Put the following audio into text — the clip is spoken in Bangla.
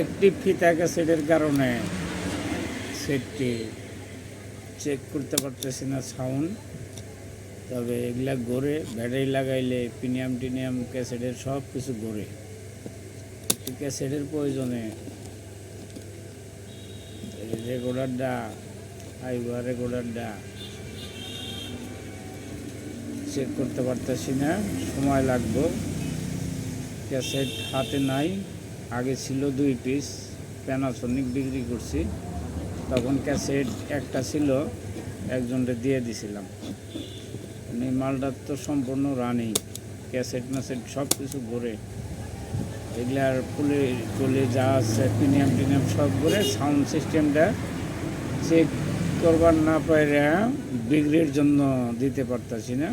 একটি ফিতা ক্যাসেটের কারণে সেটটি চেক করতে পারতেছি না সাউন্ড তবে এগুলা ঘোরে ব্যাটারি লাগাইলে প্রিমিয়াম টিনিয়াম ক্যাসেটের সব কিছু ঘোরে একটি ক্যাসেটের প্রয়োজনে রেকর্ডারটা আইবা রেকর্ডারটা চেক করতে পারতেছি না, সময় লাগবে। ক্যাসেট হাতে নাই, আগে ছিল দুই পিস প্যানাসোনিক বিক্রি করছি। তখন ক্যাসেট একটা ছিল একজনকে দিয়ে দিছিলাম। মানে মালটার তো সম্পূর্ণ রানিং ক্যাসেট ম্যাসেট সব কিছু ঘুরে এগুলার ফুলে টুলে যা আছে প্রিমিয়াম টিনিয়াম সব ঘুরে সাউন্ড সিস্টেমটা চেক করবার না পাইরা বিক্রির জন্য দিতে পারতাছি না।